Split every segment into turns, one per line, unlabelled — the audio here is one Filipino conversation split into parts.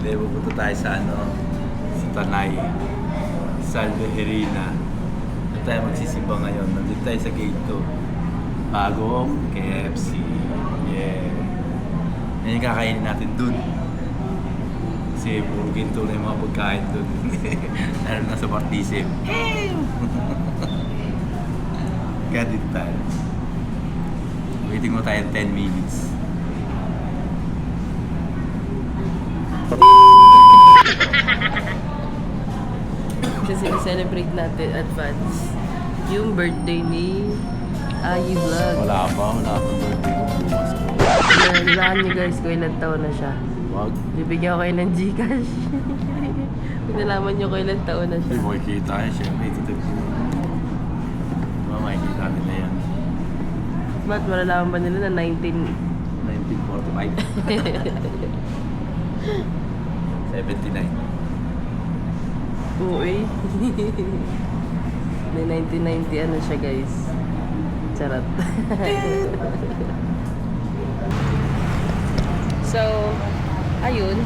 Hindi, pupunta tayo sa ano, sa Tanay, Salveherina. Doon tayo magsisimba ngayon. Nandito tayo sa gate 2. Bagong KFC. Yeah. Yan yung kakainin natin dun. Kasi puro ginto na yung mga pagkain dun. Lalo na sa Martisip. Kaya dito tayo. Waiting mo tayo 10 minutes.
Kasi celebrate natin advance yung birthday ni Ayi Vlog.
Wala pa, wala pa birthday ko bukas.
Nalalaan niyo guys kung ilang taon na siya.
Wag.
Bibigyan ko kayo ng Gcash. Kung nalaman niyo kung ilang taon na
Hindi
siya.
mo makikita yan, syempre ito ito. Diba, makikita nila yan.
Mat, malalaman ba nila na 19...
1945. 79.
Eh. May 1990 ano siya guys. Charot. so, ayun.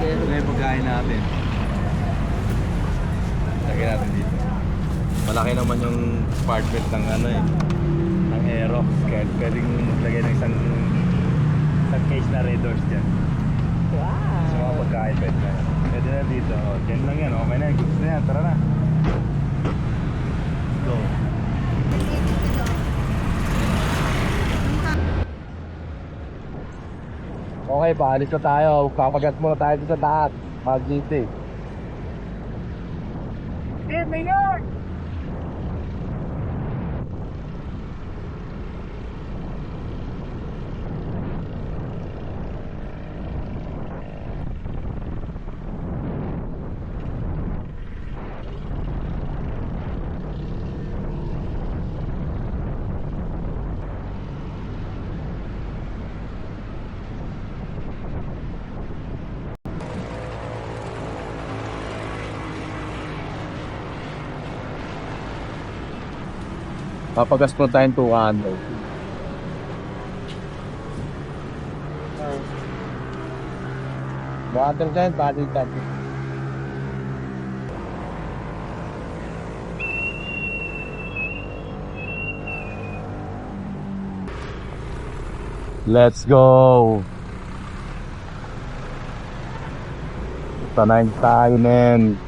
Ito na yung pagkain natin. Lagyan natin dito. Malaki naman yung apartment ng ano eh. Ng Aerox. Kaya pwedeng maglagay ng isang isang case na red doors dyan.
Wow.
Sa mga pagkain pwede na. Pwede na dito. O, lang yan. Okay na. Gusto na yan. Tara na. Go. Okay, paalis na tayo. Kapagat muna tayo sa taas. Mag-GT. Eh, Mayor! Papagas po tayong 200. Water dyan, body dyan. Let's go! Tanayin tayo, men.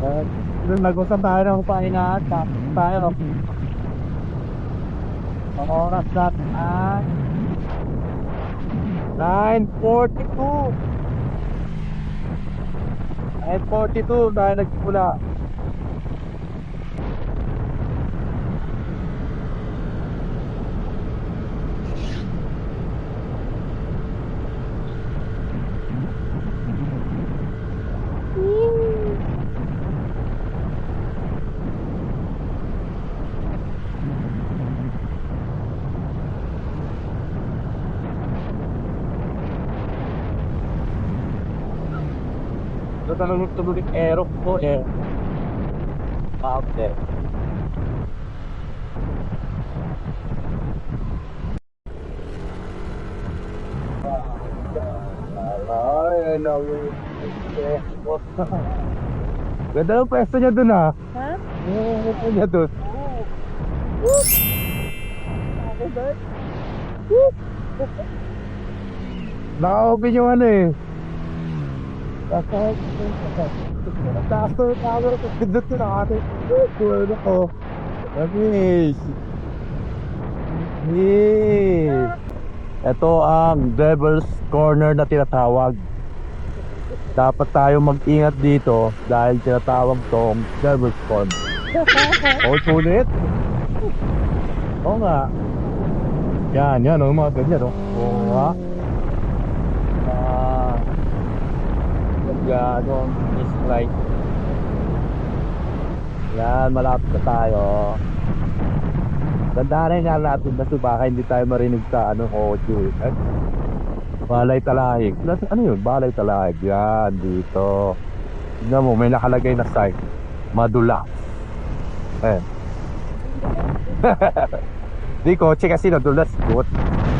Uh, nag-usap tayo ng pahinga at tayo. Ang oras natin ay 9.42 9.42 tayo nagsimula Talagang tululit aero ko eh. Out there. Ay, no. Ganda ng pwesto niya dun ah.
Ha?
Yung pwesto niya dun. Yung ano eh. Taas taas to yung camera ko. Ko. Amis. Yes. Ito ang Devil's Corner na tinatawag. Dapat tayo mag-ingat dito dahil tinatawag tong Devil's Corner. Oh, sulit. Oo nga. Yan, yan. Oh, mga ganyan. Oh. Oo nga. Ah. Ano, is like. Yan, malapit na tayo. Tandaan nga natin na baka hindi tayo marinig sa ano kotse. Eh? Balay talahig. Ano yun? Balay talahig. Yan, dito. Tignan mo, may nakalagay na sign. Madula. Ayan. Di kotse kasi nadulas. Good.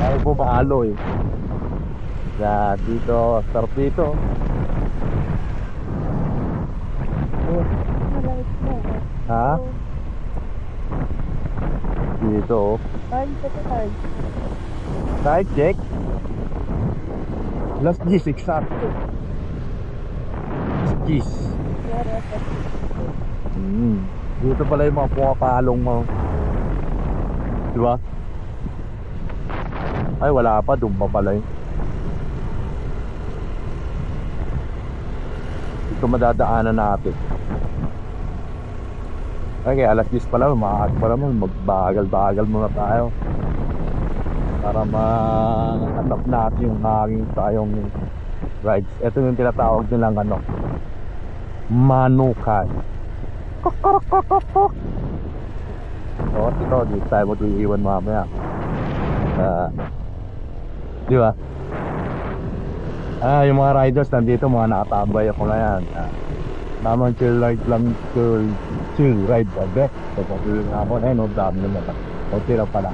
Ayaw po eh. Yan, dito. Sarap dito. Ha? Dito.
Time sa time.
Time check. Last G's exacto. Last G's. Hmm. Dito pala yung mga pumapalong mo. Di ba? Ay, wala pa. Doon pa pala yun. Ito madadaanan natin. Okay, alas 10 pa lang. Maaag pa naman. Magbagal-bagal muna tayo. Para ma-hanap natin yung hangin sa yung rides. Ito yung tinatawag nilang ano. Manukan. Oo, oh, ito, di tayo mag-iiwan mamaya. Ah, di ba? Ah, yung mga riders nandito, mga nakatambay ako na yan. Ah, chill nga ako, eh, no, dami naman. Kunti lang pala.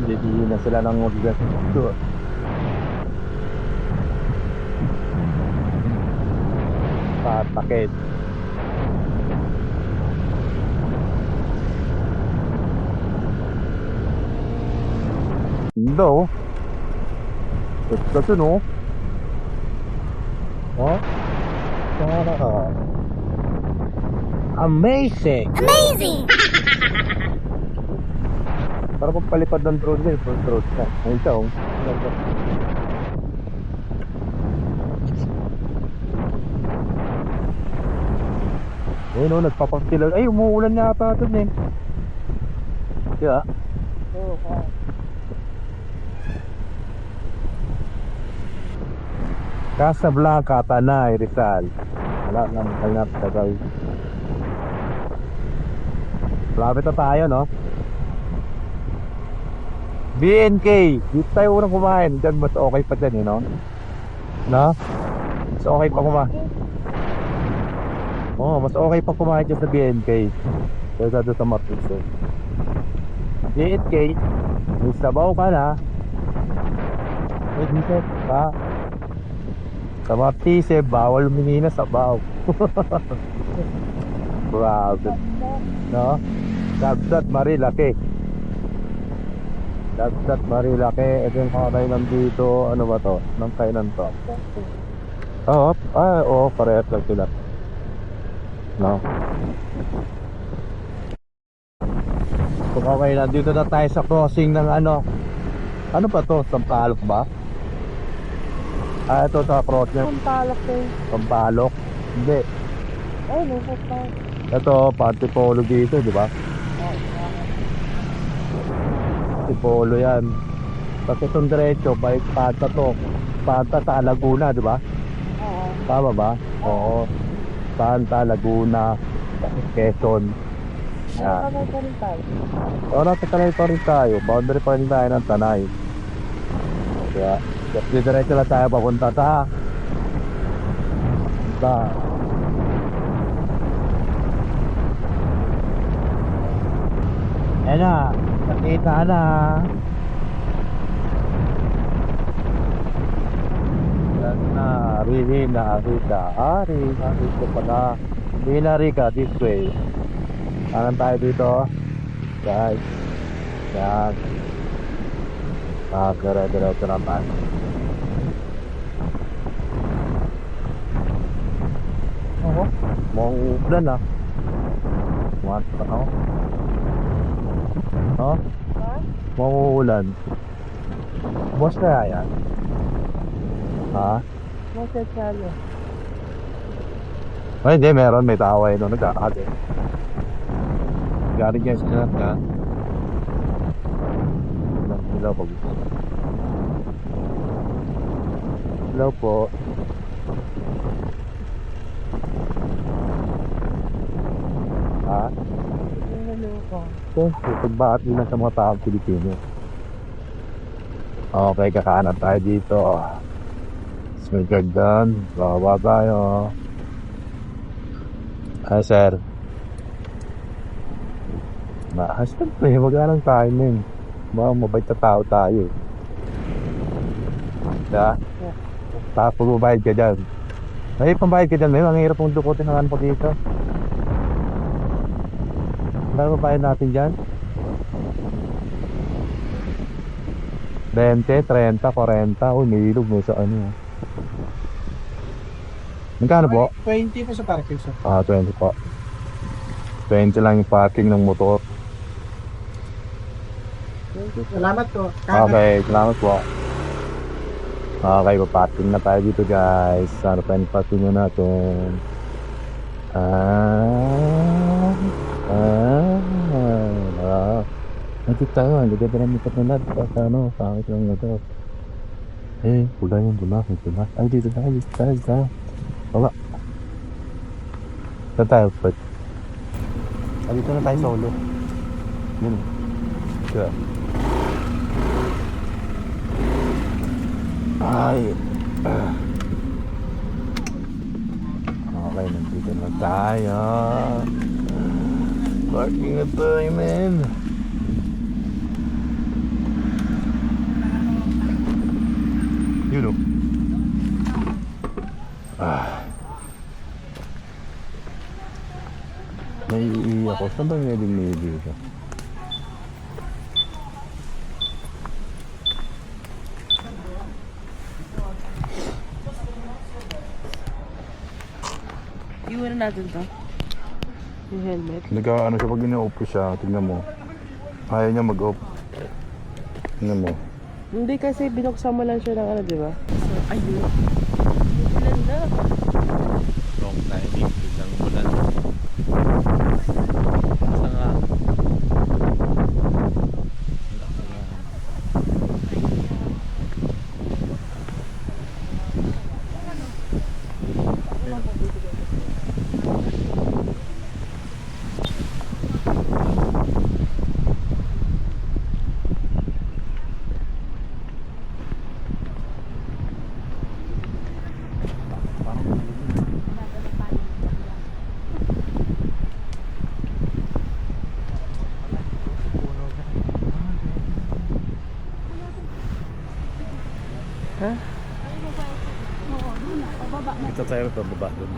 Hindi na sila ng obligas. Patakit. Hindi oh. Ito kasi no. Oh. Sana ka. Amazing!
Amazing!
Para pagpalipad ng drone din, front road ka. Ayun siya oh. Ayun oh, nagpapakilal. Ay, umuulan yata doon eh. Di ba?
Oo, oh,
Casablanca, Tanay, Rizal. Wala nang kalnap tagal. Malapit na tayo, no? BNK. Dito tayo unang kumain. Diyan mas okay pa dyan, eh, no? No? Mas okay pa kumain. Oo, oh, mas okay pa kumain dyan sa BNK. Kaysa doon sa Martis, eh. BNK. May sabaw ka na. Eh, dito. Ha? Sa Martis, eh, bawal humingi na sabaw. Grabe. No? Dabsat Marilaki. Dabsat Marilaki. Ito yung mga kainan dito. Ano ba to? Anong kainan to? Oo. Ah, oo. Parehas lang sila. No? So, okay na. Dito na tayo sa crossing ng ano. Ano ba to? Sampalok ba? Ah, ito sa crossing.
Ang talak eh.
Sampalok. Hindi.
Ay, nasa pa.
Ito, Pantipolo dito, di ba? Pantipolo yan. Tapos itong diretso, balik Panta to. Panta sa Laguna, di ba?
Oo.
Tama ba? Oo. Panta, Laguna, Quezon. Yan.
Ano pa rin tayo?
O, nasa Tanay pa rin tayo. Boundary pa rin tayo ng Tanay. Kaya, diretso lang tayo papunta sa sa Ayan na, nakita na. Yan na, Riri na Rika. Ah, Riri na Rika pala. Riri na Rika, this way. Kanan tayo dito. Guys. Yan. Ah, dire-diretso na tayo. Oo. Mukhang uulan ah. Mukhang pa ako.
Ha?
mukhang uulan. Boss kaya yan? Ha?
Nasa chalo.
Ay, hindi, meron. May taway no. Nagkakade. Galing guys na na. Hello po. Hello po.
Oo.
Okay, pagbakit din lang sa mga taong Pilipino. Okay, kakanan tayo dito. Smell garden. Baba tayo. Ay, sir. Ma, siyempre, mag-alang tayo nun. Mga mabait na tao tayo. Diba? Tapos magbabayad ka dyan. May pambayad ka dyan, may ang hirap mong dukutin ng ano pa dito. Ano bayad natin dyan? 20, 30, 40. Uy, may ilog mo sa ano. Magkano po?
20 po sa parking sir.
Ah, 20 po. 20 lang yung parking ng motor.
Salamat po.
Okay, salamat po. Okay, paparking na tayo dito guys. Ano pa parking na natin? Ah, ah, ah. Nandito tayo, ang ganda ng mikat na natin. Sa ano, pangit lang na to. Eh, pula yung pula, may pula. Ay, dito tayo, dito tayo, dito tayo. Wala. Saan tayo, Pet? Ah, dito na tayo solo. Yun. Kaya. Ay. Ah. Okay, nandito na tayo. Parking na tayo, man. Yun o. Ah. Naiiyak ako. Saan ba pwedeng may dito?
Iwan na natin to. Yung helmet.
Nagka-ano siya pag ina-off ko siya. Tignan mo. Ayaw niya mag-off. Tignan mo.
Hindi kasi binuksan mo lang siya ng ano, di ba? So, ayun. Ilan na?
Wrong timing. Biglang ulan. Basta nga. Ito tayo pababa doon.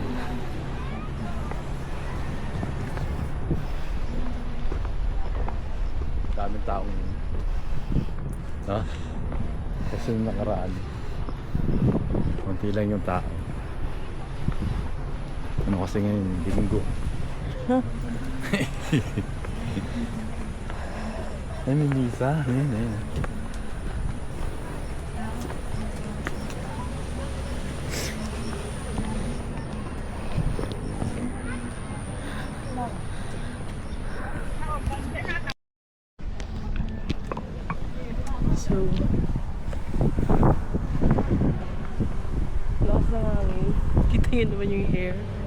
Daming taong Ha? Kasi yung nakaraan. Konti lang yung tao. Ano kasi ngayon, linggo. Ay, may Lisa. Ayun, ayun.
So, lakas ng hangin. Kita nyo naman yung hair.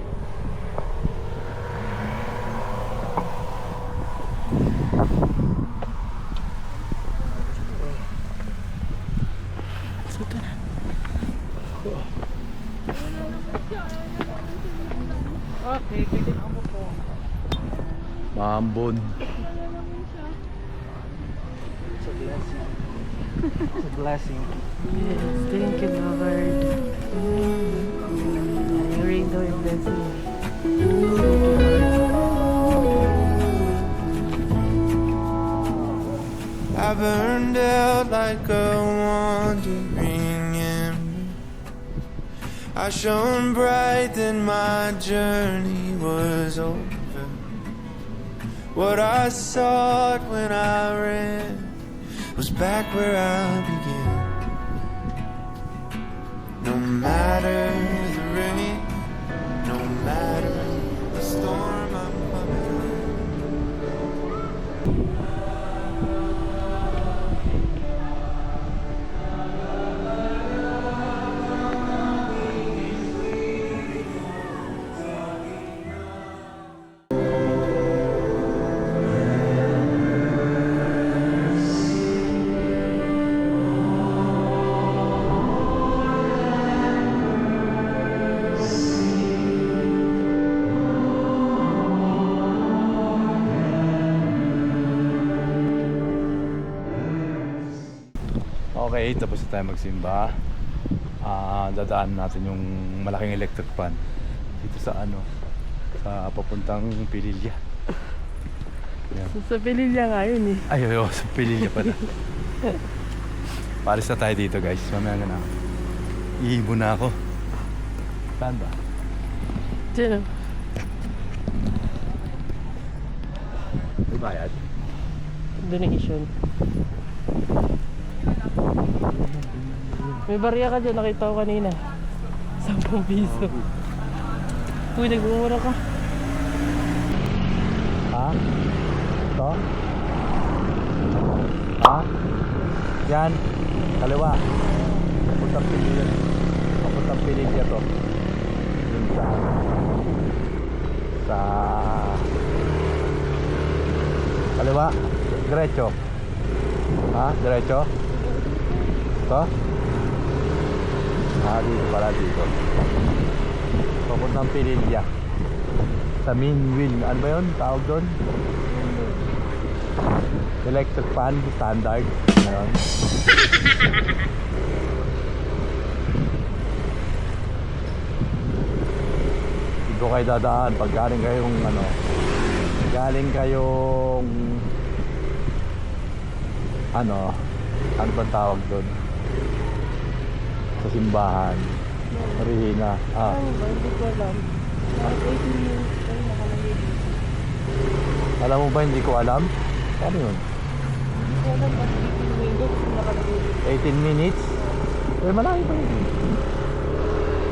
I burned out like a wandering ember. I shone bright, then my journey was over. What I sought when I ran was back where I began. No matter
Okay, tapos na tayo magsimba. Ah, dadaan natin yung malaking electric fan dito sa ano, sa papuntang Pililya. Yan.
Sa Pililya nga yun eh.
Ay, oo, sa Pililya pala. Paris na tayo dito guys. Mamaya na ako. Iibo na ako. Saan ba?
Diyan oh.
May bayad?
Donation. May barya ka dyan, nakita ko kanina. 10 piso. Uy, nagmumura ka.
Ha? Ito? Ha? Yan. Kaliwa. Papuntang Pililya. Papuntang Pililya to. Yun sa... Sa... Kaliwa. Diretso. Ha? Diretso? Ito? Ah, dito pala dito. Papuntang Pililya. Sa main wheel. Ano ba yun? Tawag doon? Electric fan, standard. Ngayon. Dito kayo dadaan pag galing kayong ano, galing kayong ano, ano ba tawag doon? Sa simbahan. Marihina. Ah,
ba? Hindi ko alam. Kahit 18 minutes kayo nakalagay dito.
alam mo ba hindi ko alam? Ano yun?
Hindi ko alam ba't 18 minutes nakalagay dito.
18 minutes? Eh, malaki pa yun.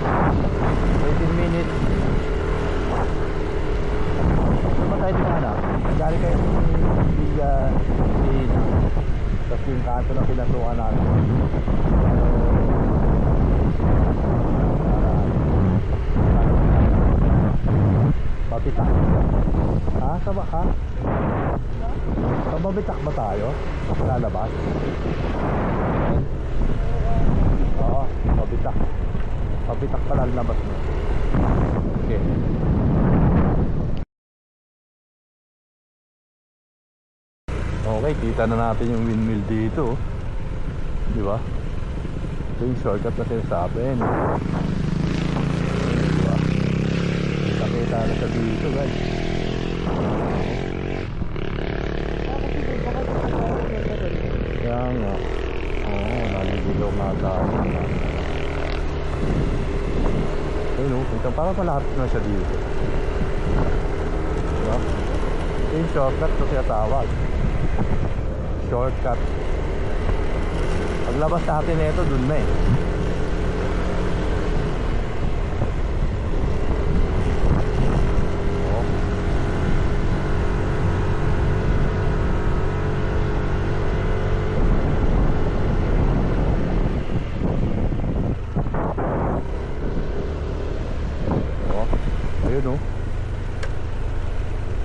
18 minutes. Saan ba tayo dinana? Galing kayo ng Villa Ina. Tapos yung kanto na pinasukan natin. Papitak. Ha? Saba ka? Pababitak ba tayo? Lalabas? Oo, pabitak. Pabitak pala ang labas mo. Okay. Okay, kita na natin yung windmill dito. oh. Di ba? Ito yung shortcut na sinasabi. No? Di ba? Kita-kita na sa dito, guys. Kaya nga. Oo, naliligaw nga tayo. Ayun o, ito parang malapit na siya dito. Diba? Ito yung shortcut na siya tawag. Shortcut. Paglabas natin nito, dun na eh. Oo. Oh, ayun oh.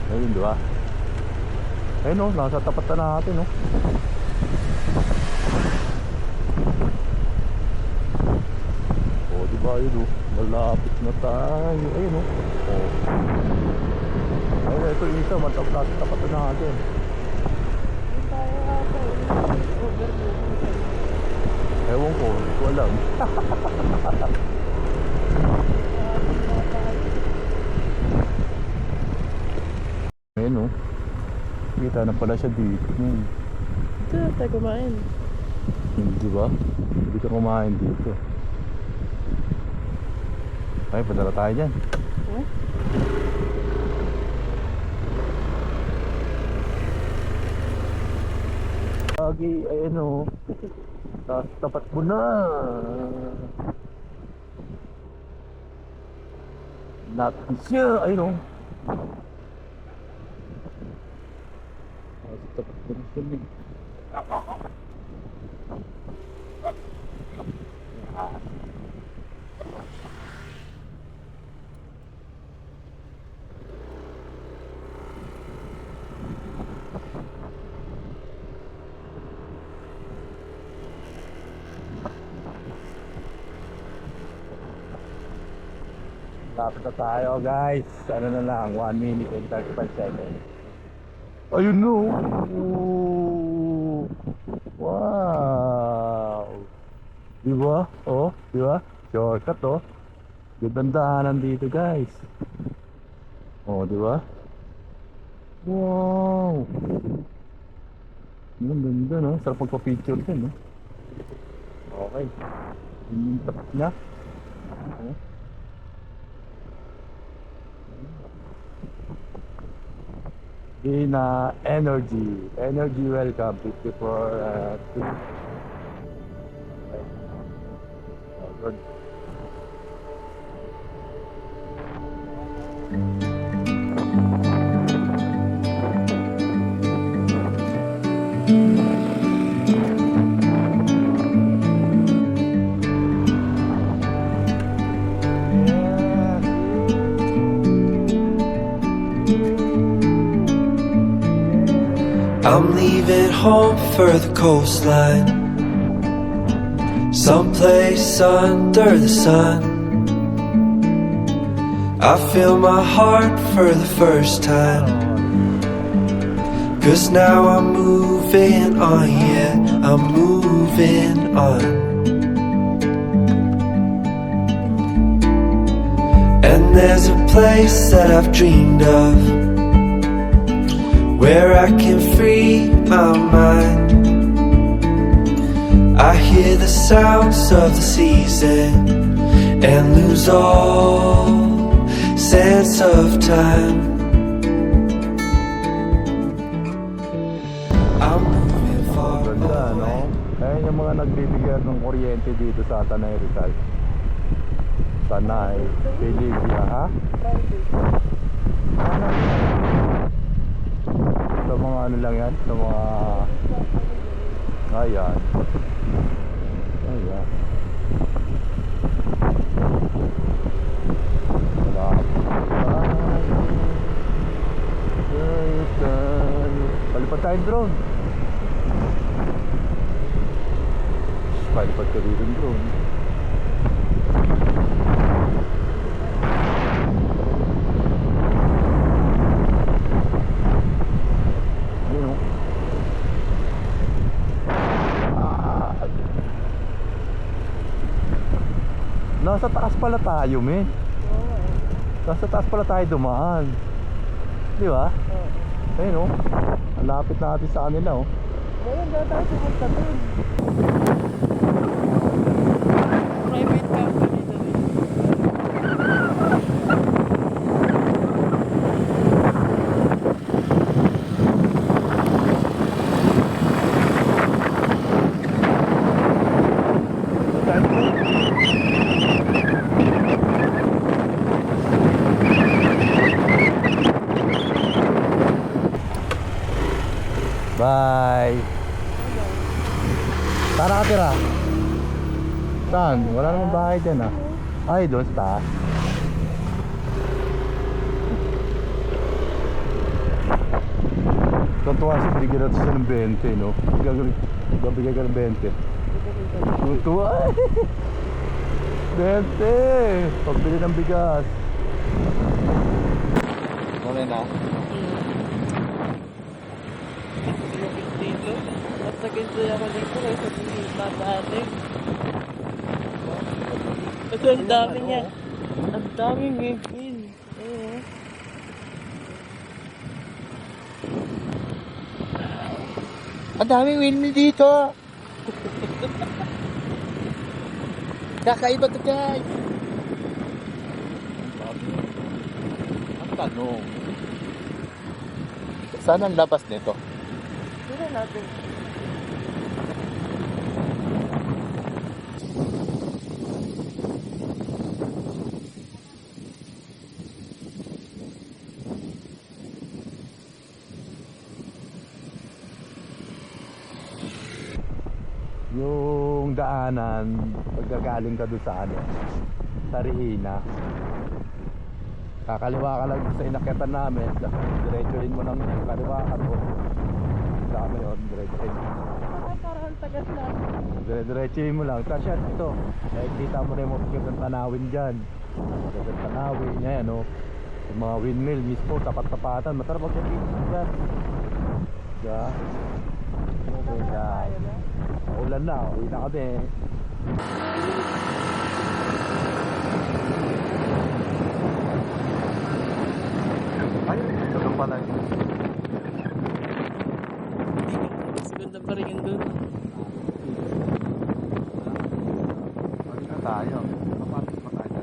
Ayun, di ba? Ayun oh, nasa tapat na natin oh. Oh, di ba ayun oh. Malapit na tayo. Ayun oh. Oh. Ayun, ito yung isa, matap nasa tapat na natin. Ewan ko, hindi ko alam. Ayun oh. Kita na pala siya dito. Hmm.
Ito na tayo kumain.
Hindi ba? Hindi ka kumain dito. Ay, padala tayo dyan.
Hmm?
Lagi, ayun o. Tapos tapat mo na. Natin siya. Ayun o. Tapos tapat mo na siya. eh. Lapit na tayo guys. Ano na lang, 1 minute and 35 seconds. Ayun no. Ooh. Wow. Di ba? Oh, di ba? Shortcut oh. Gandang daanan dito guys. Oh, di ba? Wow! Ang ganda no? Sarap magpa-picture din no? Okay. Yun yung tapat niya. Oh. Dina Energy. Energy welcome. 54 uh,
leaving home for the coastline. Someplace under the sun. I feel my heart for the first time. Cause now I'm moving on, yeah, I'm moving on. And there's a place that I've dreamed of where I can free my mind. I hear the sounds of the season and lose all sense of time. I'm moving far
Ganda, no?
away.
Ayan yung mga nagbibigay ng kuryente dito sa Tanay Rizal. Tanay, Pilipia, ha? Sa mga ano lang yan? Sa mga... Ayan. Ayan. Wala. Palipad tayong drone. Palipad ka rin drone. Yun o. Ah. Nasa taas pala tayo, men. Nasa taas pala tayo dumaan. Di ba? Ayun o. Ang lapit natin sa kanila oh.
Ngayon, daw tayo pupunta dun. Private company daw eh.
Bye. Saan nakatira? Saan? Wala namang bahay dyan ah. Ay, doon sa taas. Tuntua si bigyan natin siya ng 20, no? Gabigay ka ng 20. Tuntua. 20! Pagbili ng bigas. Okay na.
Dito. Mas nag-enjoy ako dito kaysa dito dati. Ito ang dami niya. Ang daming ngipin. Oo.
Ang daming windmill dito. Kakaiba to guys.
Ang tanong. Saan ang labas nito?
Tignan natin.
Yung daanan, pagkagaling ka doon sa ano, sa Riina. Kakaliwa ka lang sa inakyatan namin, diretsuhin mo ng kaliwa ka doon. Sa kami yun, diretsuhin mo. Dire-diretsuhin mo lang. Yan, ito. Eh, kita mo yung mga ng tanawin dyan. Magandang tanawin, yan, no? Yung mga windmill mismo, tapat-tapatan. Masarap mag-picture dyan. Diba? Okay,
na.
Ulan na, uwi na kami. Ay, ito pala.
Mas ganda pa rin yun doon.
Balik na tayo. Kapatid pa tayo.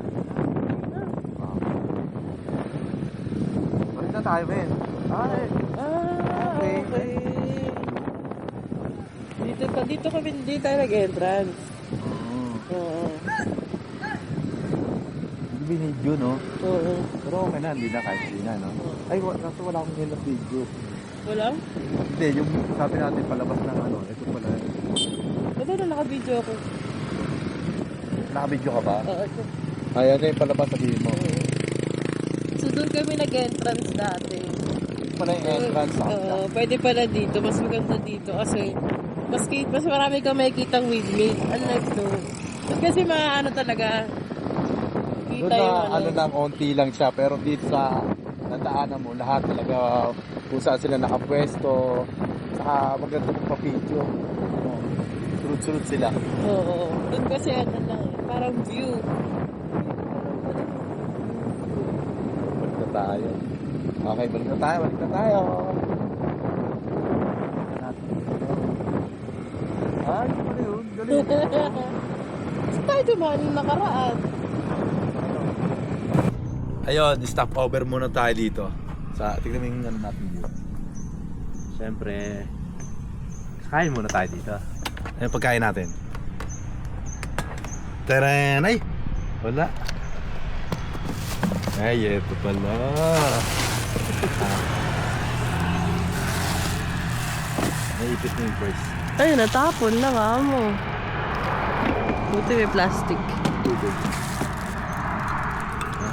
Balik na tayo, men. Ay,
Ah,
Okay.
okay. Dito, kami, dito tayo nag-entrance. Oo.
binidyo, no?
Oo.
Pero okay na, hindi na kahit hindi na, no? Ay, wa- kaso wala akong ganyan video.
Wala?
Hindi, yung sabi natin palabas ng ano, ito pala.
Ito na naka-video ako.
Nakabidyo ka ba?
Oo. ito.
Ay, ano yung palabas sabihin mo?
So doon kami nag-entrance dati.
Ito pala yung entrance sa kanila.
Oo, pwede pala dito. Mas maganda dito kasi mas, mas marami kang makikitang windmill. Unlike doon. Kasi mga ano talaga,
Doon
kita
na,
yung
ano lang, onti lang siya. Pero dito sa nadaanan mo, lahat talaga kung saan sila nakapwesto. Saka maganda yung pa-video. Oh, Sunod-sunod sila.
Oo. Doon kasi ano lang, parang view.
Balik na tayo. Okay, balik na tayo, balik na tayo. Ay, pala yun. Galing.
Dumaan yung nakaraan?
Ayun, stop over muna tayo dito. Sa, tignan mo yung ano natin dito. Siyempre, kain muna tayo dito. Ayun, pagkain natin. Taren! Ay! Wala. Ay, eto pala. Naipit na yung first.
Ay, natapon na nga mo. Buti may plastic.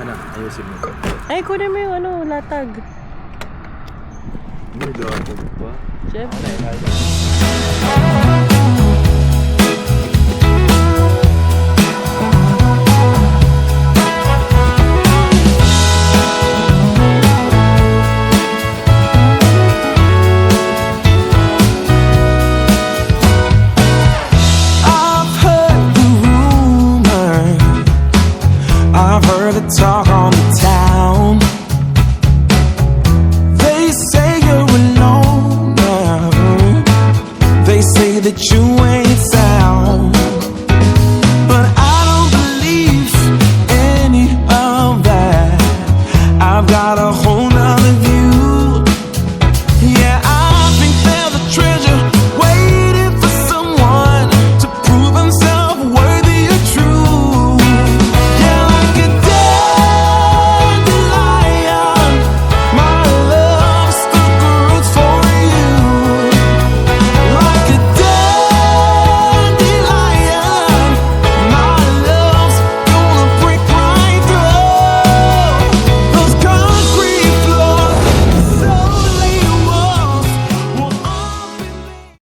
Na, ayusin mo.
Ay, kunin mo yung ano, latag.
Hindi, dapat pa.
Siyempre.